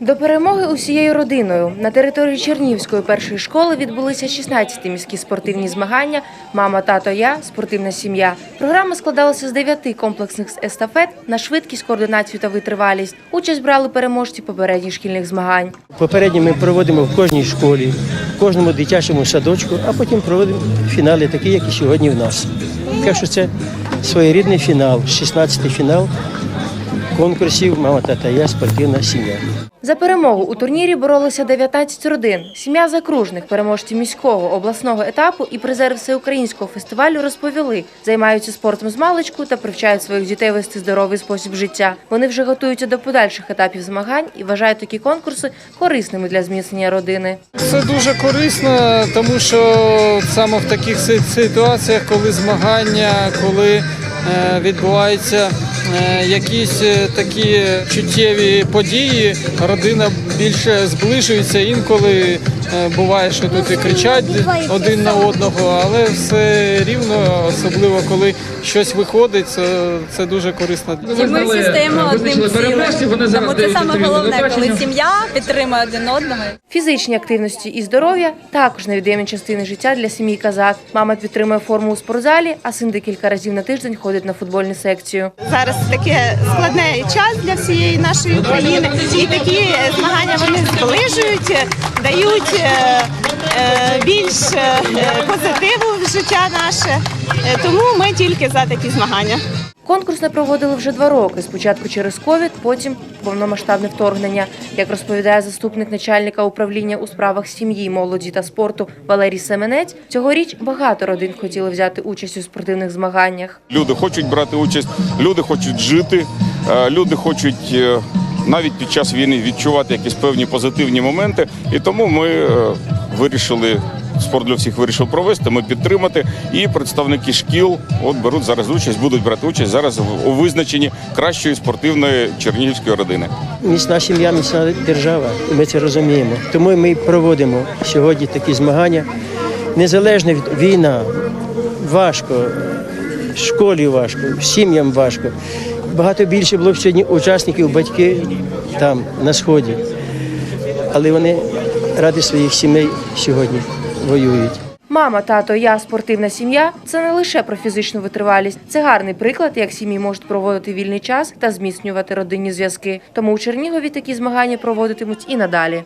До перемоги усією родиною на території Чернігівської першої школи відбулися 16-ті міські спортивні змагання Мама, тато, я спортивна сім'я. Програма складалася з дев'яти комплексних естафет на швидкість, координацію та витривалість. Участь брали переможці попередніх шкільних змагань. Попередньо ми проводимо в кожній школі, в кожному дитячому садочку, а потім проводимо фінали, такі, як і сьогодні в нас. Так що це своєрідний фінал, 16-й фінал конкурсів Мама, тата, я спортивна сім'я. За перемогу у турнірі боролися 19 родин. Сім'я закружних переможців міського обласного етапу і призери всеукраїнського фестивалю розповіли, займаються спортом з маличку та привчають своїх дітей вести здоровий спосіб життя. Вони вже готуються до подальших етапів змагань і вважають такі конкурси корисними для зміцнення родини. Це дуже корисно, тому що саме в таких ситуаціях, коли змагання, коли відбуваються е, якісь е, такі чуттєві події, родина більше зближується. Інколи е, буває, що тут і кричать один на одного, але все рівно, особливо коли щось виходить, це, це дуже корисно. І ми всі стаємо одним цілим. Тому це саме головне, коли сім'я підтримує один одного. Фізичні активності і здоров'я також невід'ємні частини життя для сім'ї Казак. Мама підтримує форму у спортзалі, а син декілька разів на тиждень ходить на футбольну секцію. Зараз таке складний час для всієї нашої України, і такі е, змагання вони зближують, е, дають е, е, більш е, позитиву в життя наше. Тому ми тільки за такі змагання. Конкурс не проводили вже два роки. Спочатку через ковід, потім повномасштабне вторгнення. Як розповідає заступник начальника управління у справах сім'ї, молоді та спорту Валерій Семенець, цьогоріч багато родин хотіли взяти участь у спортивних змаганнях. Люди хочуть брати участь, люди хочуть жити, люди хочуть навіть під час війни відчувати якісь певні позитивні моменти. І тому ми е, вирішили. Спорт для всіх вирішив провести, ми підтримати. І представники шкіл от беруть зараз участь, будуть брати участь зараз у визначенні кращої спортивної чернігівської родини. Міцна сім'я, міцна держава, ми це розуміємо. Тому ми проводимо сьогодні такі змагання. Незалежно від війна, важко, школі важко, сім'ям важко. Багато більше було б сьогодні учасників, батьки там, на сході. Але вони ради своїх сімей сьогодні воюють. Мама, тато, я спортивна сім'я це не лише про фізичну витривалість. Це гарний приклад, як сім'ї можуть проводити вільний час та зміцнювати родинні зв'язки. Тому у Чернігові такі змагання проводитимуть і надалі.